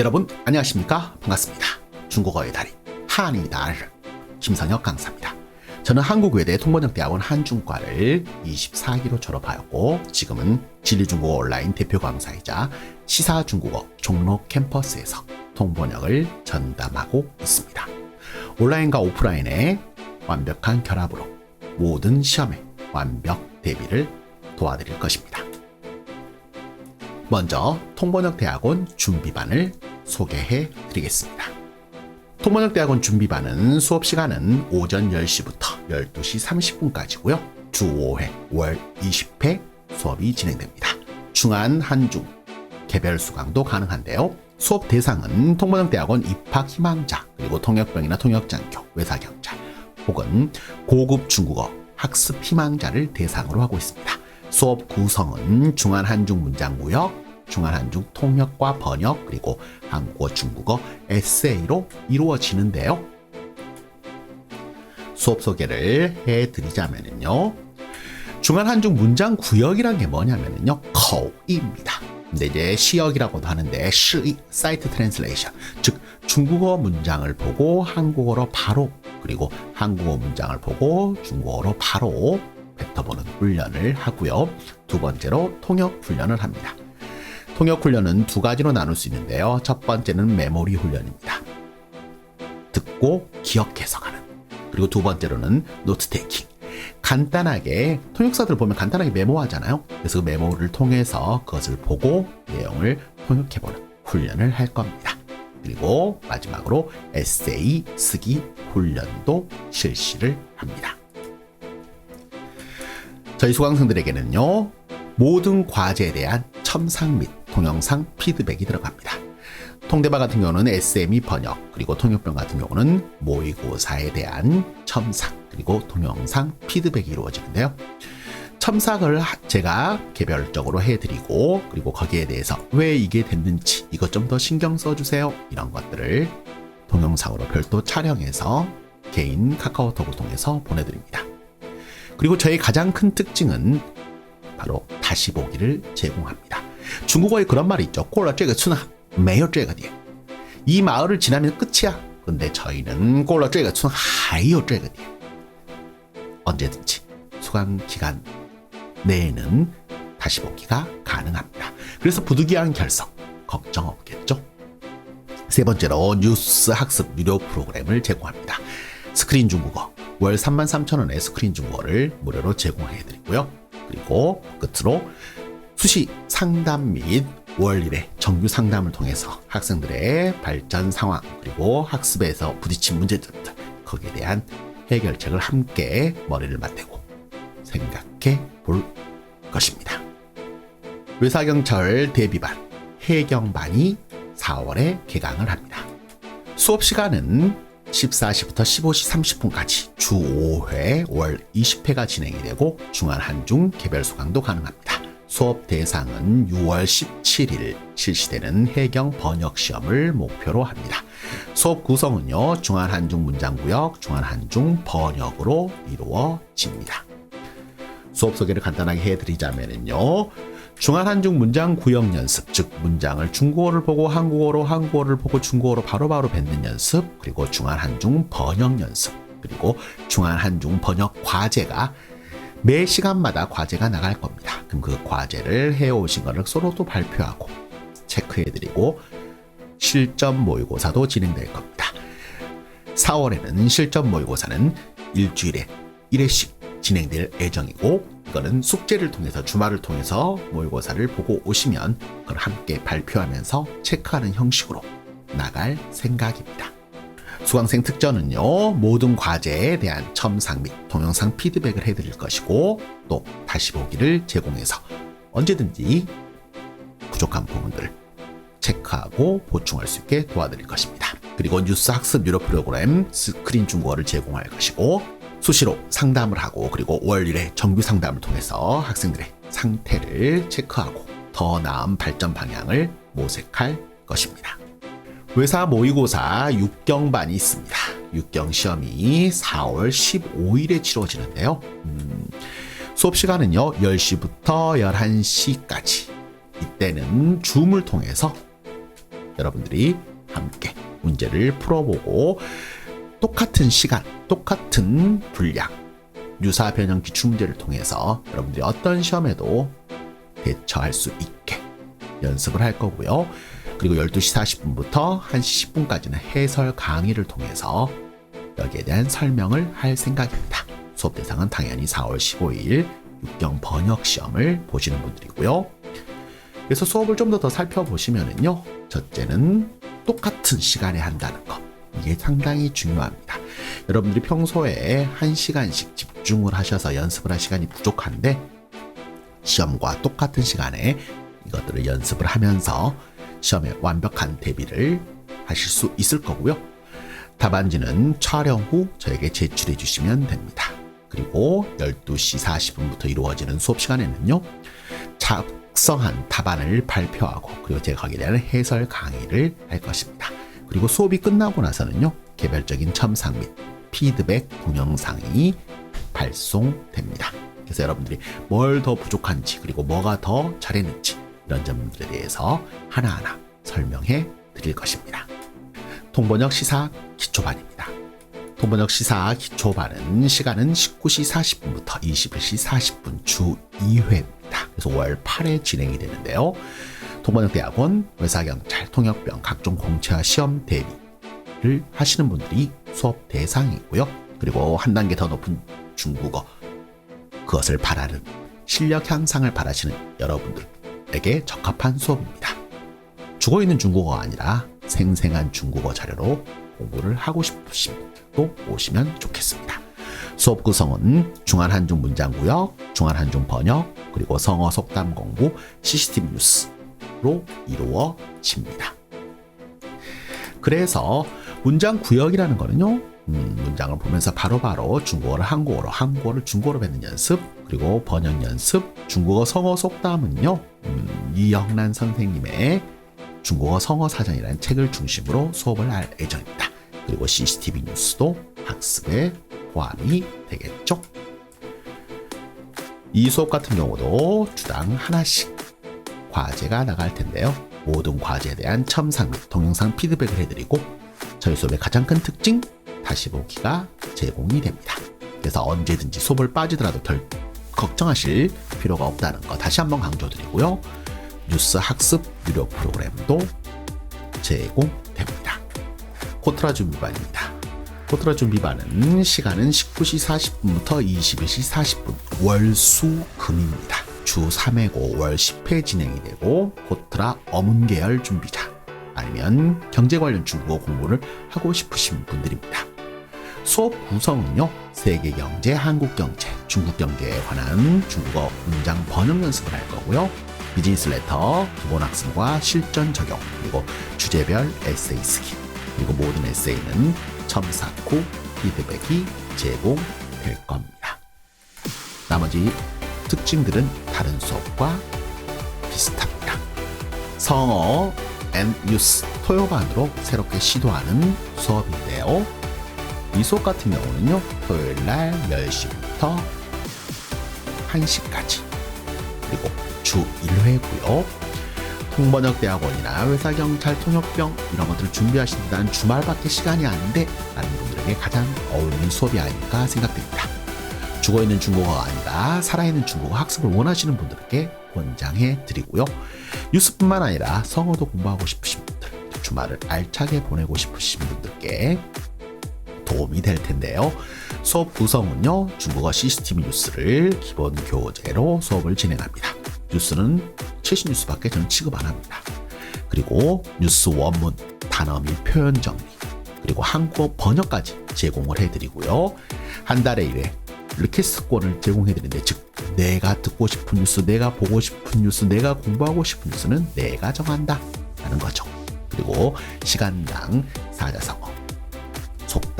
여러분 안녕하십니까? 반갑습니다. 중국어의 달인 한이달 김성혁 강사입니다. 저는 한국외대 통번역대학원 한중과를 24기로 졸업하였고 지금은 진리중국어 온라인 대표 강사이자 시사중국어 종로 캠퍼스에서 통번역을 전담하고 있습니다. 온라인과 오프라인의 완벽한 결합으로 모든 시험에 완벽 대비를 도와드릴 것입니다. 먼저 통번역대학원 준비반을 소개해 드리겠습니다. 통번역대학원 준비반은 수업 시간은 오전 10시부터 12시 30분까지고요. 주 5회, 월 20회 수업이 진행됩니다. 중한, 한중, 개별 수강도 가능한데요. 수업 대상은 통번역대학원 입학 희망자, 그리고 통역병이나 통역장교, 외사경찰, 혹은 고급 중국어 학습 희망자를 대상으로 하고 있습니다. 수업 구성은 중한 한중 문장구역, 중한 한중 통역과 번역, 그리고 한국어 중국어 에세이로 이루어지는데요. 수업 소개를 해드리자면요. 중한 한중 문장 구역이란 게 뭐냐면요.口입니다. 근데 이제 시역이라고도 하는데 시 사이트 트랜슬레이션 즉 중국어 문장을 보고 한국어로 바로 그리고 한국어 문장을 보고 중국어로 바로 뱉어보는 훈련을 하고요. 두 번째로 통역 훈련을 합니다. 통역 훈련은 두 가지로 나눌 수 있는데요. 첫 번째는 메모리 훈련입니다. 듣고 기억해서 가는. 그리고 두 번째로는 노트 테이킹. 간단하게 통역사들 보면 간단하게 메모하잖아요. 그래서 그 메모를 통해서 그것을 보고 내용을 통역해보는 훈련을 할 겁니다. 그리고 마지막으로 에세이 쓰기 훈련도 실시를 합니다. 저희 수강생들에게는요, 모든 과제에 대한 첨삭 및 동영상 피드백이 들어갑니다. 통대바 같은 경우는 SME 번역, 그리고 통역병 같은 경우는 모의고사에 대한 첨삭, 그리고 동영상 피드백이 이루어지는데요. 첨삭을 제가 개별적으로 해드리고, 그리고 거기에 대해서 왜 이게 됐는지, 이것 좀 더 신경 써주세요. 이런 것들을 동영상으로 별도 촬영해서 개인 카카오톡을 통해서 보내드립니다. 그리고 저의 가장 큰 특징은 바로 다시 보기를 제공합니다. 중국어에 그런 말이 있죠. 꼴러 쟤가 추나 매요 쟤가 뒤. 이 마을을 지나면 끝이야. 근데 저희는 꼴러 쟤가 추나 하이요 쟤가 뒤. 언제든지 수강 기간 내에는 다시 보기가 가능합니다. 그래서 부득이한 결석 걱정 없겠죠. 세 번째로 뉴스 학습 유료 프로그램을 제공합니다. 스크린 중국어 월 33,000원의 스크린 중국어를 무료로 제공해 드리고요. 그리고 끝으로 수시 상담 및월 1회 정규 상담을 통해서 학생들의 발전 상황 그리고 학습에서 부딪힌 문제점들 거기에 대한 해결책을 함께 머리를 맞대고 생각해 볼 것입니다. 외사경찰 대비반 해경반이 4월에 개강을 합니다. 수업 시간은 14시부터 15시 30분까지 주 5회 월 20회가 진행이 되고 중한 한중 개별 수강도 가능합니다. 수업 대상은 6월 17일 실시되는 해경 번역 시험을 목표로 합니다. 수업 구성은요, 중한 한중 문장구역, 중한 한중 번역으로 이루어집니다. 수업 소개를 간단하게 해드리자면요. 중한 한중 문장 구역 연습, 즉 문장을 중국어를 보고 한국어로, 한국어를 보고 중국어로 바로바로 뱉는 연습, 그리고 중한 한중 번역 연습, 그리고 중한 한중 번역 과제가 매 시간마다 과제가 나갈 겁니다. 그럼 그 과제를 해오신 거를 서로도 발표하고 체크해드리고 실전 모의고사도 진행될 겁니다. 4월에는 실전 모의고사는 일주일에 1회씩 진행될 예정이고 이거는 숙제를 통해서 주말을 통해서 모의고사를 보고 오시면 그걸 함께 발표하면서 체크하는 형식으로 나갈 생각입니다. 수강생 특전은요, 모든 과제에 대한 첨삭 및 동영상 피드백을 해드릴 것이고, 또 다시 보기를 제공해서 언제든지 부족한 부분들을 체크하고 보충할 수 있게 도와드릴 것입니다. 그리고 뉴스 학습 유료 프로그램 스크린 중국어를 제공할 것이고, 수시로 상담을 하고, 그리고 월 1회 정규 상담을 통해서 학생들의 상태를 체크하고, 더 나은 발전 방향을 모색할 것입니다. 외사 모의고사 6경반이 있습니다. 6경 시험이 4월 15일에 치러지는데요. 음, 수업 시간은요, 10시부터 11시까지. 이때는 줌을 통해서 여러분들이 함께 문제를 풀어보고 똑같은 시간, 똑같은 분량, 유사 변형 기출 문제를 통해서 여러분들이 어떤 시험에도 대처할 수 있게 연습을 할 거고요. 그리고 12시 40분부터 1시 10분까지는 해설 강의를 통해서 여기에 대한 설명을 할 생각입니다. 수업 대상은 당연히 4월 15일 육경 번역 시험을 보시는 분들이고요. 그래서 수업을 좀 더 더 살펴보시면은요. 첫째는 똑같은 시간에 한다는 거. 이게 상당히 중요합니다. 여러분들이 평소에 한 시간씩 집중을 하셔서 연습을 할 시간이 부족한데 시험과 똑같은 시간에 이것들을 연습을 하면서 시험에 완벽한 대비를 하실 수 있을 거고요. 답안지는 촬영 후 저에게 제출해 주시면 됩니다. 그리고 12시 40분부터 이루어지는 수업 시간에는요. 작성한 답안을 발표하고 그리고 제가 거기에 대한 해설 강의를 할 것입니다. 그리고 수업이 끝나고 나서는요. 개별적인 첨삭 및 피드백 동영상이 발송됩니다. 그래서 여러분들이 뭘 더 부족한지 그리고 뭐가 더 잘했는지 이런 점들에 대해서 하나하나 설명해 드릴 것입니다. 통번역 시사 기초반입니다. 통번역 시사 기초반은 시간은 19시 40분부터 21시 40분 주 2회입니다. 그래서 월 8회 진행이 되는데요. 통번역대학원, 외사경찰, 통역병 각종 공채와 시험 대비를 하시는 분들이 수업 대상이고요. 그리고 한 단계 더 높은 중국어 그것을 바라는 실력 향상을 바라시는 여러분들 에게 적합한 수업입니다. 죽어 있는 중국어가 아니라 생생한 중국어 자료로 공부를 하고 싶으신 분들도 오시면 좋겠습니다. 수업 구성은 중한 한중 문장 구역, 중한 한중 번역, 그리고 성어 속담 공부, CCTV 뉴스로 이루어집니다. 그래서 문장 구역이라는 거는요. 음, 문장을 보면서 바로 바로 중국어를 한국어로, 한국어를 중국어로 뱉는 연습, 그리고 번역 연습, 중국어 성어 속담은요. 음, 이영란 선생님의 중국어 성어 사전이라는 책을 중심으로 수업을 할 예정입니다. 그리고 CCTV 뉴스도 학습에 포함이 되겠죠. 이 수업 같은 경우도 주당 하나씩 과제가 나갈 텐데요. 모든 과제에 대한 첨삭 및 동영상 피드백을 해드리고 저희 수업의 가장 큰 특징 다시 보기가 제공이 됩니다. 그래서 언제든지 수업을 빠지더라도 별 걱정하실 필요가 없다는 거 다시 한번 강조드리고요. 뉴스 학습 유료 프로그램도 제공됩니다. 코트라 준비반입니다. 코트라 준비반은 시간은 19시 40분부터 21시 40분 월수금입니다. 주 3회고 월 10회 진행이 되고 코트라 어문계열 준비자 아니면 경제 관련 중국어 공부를 하고 싶으신 분들입니다. 수업 구성은요. 세계 경제, 한국 경제, 중국 경제에 관한 중국어 문장 번역 연습을 할 거고요. 비즈니스 레터, 기본 학습과 실전 적용, 그리고 주제별 에세이 쓰기, 그리고 모든 에세이는 첨삭 후 피드백이 제공될 겁니다. 나머지 특징들은 다른 수업과 비슷합니다. 성어 앤 뉴스 토요반으로 새롭게 시도하는 수업인데요. 이 수업 같은 경우는요, 토요일 날 10시부터 1시까지, 그리고 주 1회고요. 통번역 대학원이나 회사 경찰 통역병 이런 것들을 준비하신다는 주말밖에 시간이 아닌데 라는 분들에게 가장 어울리는 수업이 아닐까 생각됩니다. 죽어 있는 중국어가 아니라 살아있는 중국어 학습을 원하시는 분들에게 권장해 드리고요. 뉴스뿐만 아니라 성어도 공부하고 싶으신 분들, 주말을 알차게 보내고 싶으신 분들께 도움이 될 텐데요. 수업 구성은요, 중국어 CCTV 뉴스를 기본 교재로 수업을 진행합니다. 뉴스는 최신 뉴스밖에 저는 취급 안 합니다. 그리고 뉴스 원문, 단어 및 표현 정리, 그리고 한국어 번역까지 제공을 해드리고요. 한 달에 1회 리퀘스트권을 제공해드리는데 즉 내가 듣고 싶은 뉴스, 내가 보고 싶은 뉴스, 내가 공부하고 싶은 뉴스는 내가 정한다 라는 거죠. 그리고 시간당 사자성어,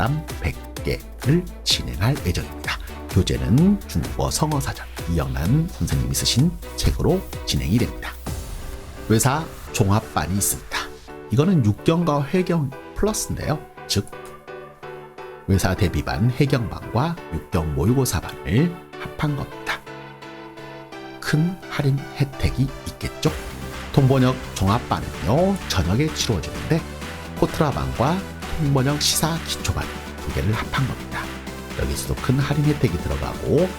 속담 100개를 진행할 예정입니다. 교재는 중국어 성어사전 이영란 선생님이 쓰신 책으로 진행이 됩니다. 외사 종합반이 있습니다. 이거는 육경과 회경 플러스인데요. 즉 외사 대비반 해경반과 육경 모의고사반을 합한 겁니다. 큰 할인 혜택이 있겠죠? 통번역 종합반은요 저녁에 치루어지는데 코트라반과 통번역 시사 기초반 두 개를 합한 겁니다. 여기서도 큰 할인 혜택이 들어가고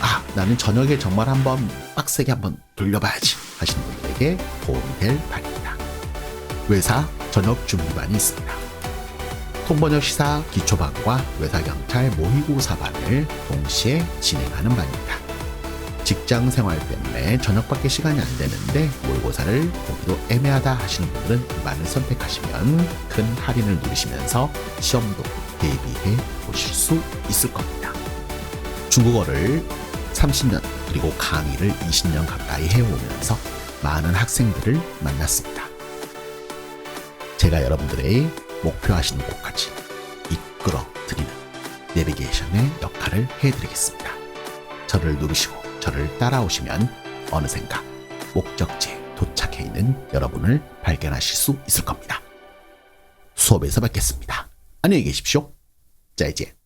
아 나는 저녁에 정말 한번 빡세게 한번 돌려봐야지 하시는 분들에게 도움이 될 반입니다. 외사 저녁 준비반이 있습니다. 통번역 시사 기초반과 외사경찰 모의고사반을 동시에 진행하는 반입니다. 직장 생활 때문에 저녁밖에 시간이 안 되는데 모의고사를 보기도 애매하다 하시는 분들은 이 반을 선택하시면 큰 할인을 누리시면서 시험도 대비해 보실 수 있을 겁니다. 중국어를 30년 그리고 강의를 20년 가까이 해오면서 많은 학생들을 만났습니다. 제가 여러분들의 목표하시는 곳까지 이끌어 드리는 내비게이션의 역할을 해드리겠습니다. 저를 누르시고 저를 따라오시면 어느샌가 목적지에 도착해 있는 여러분을 발견하실 수 있을 겁니다. 수업에서 뵙겠습니다. 안녕히 계십시오. 再见。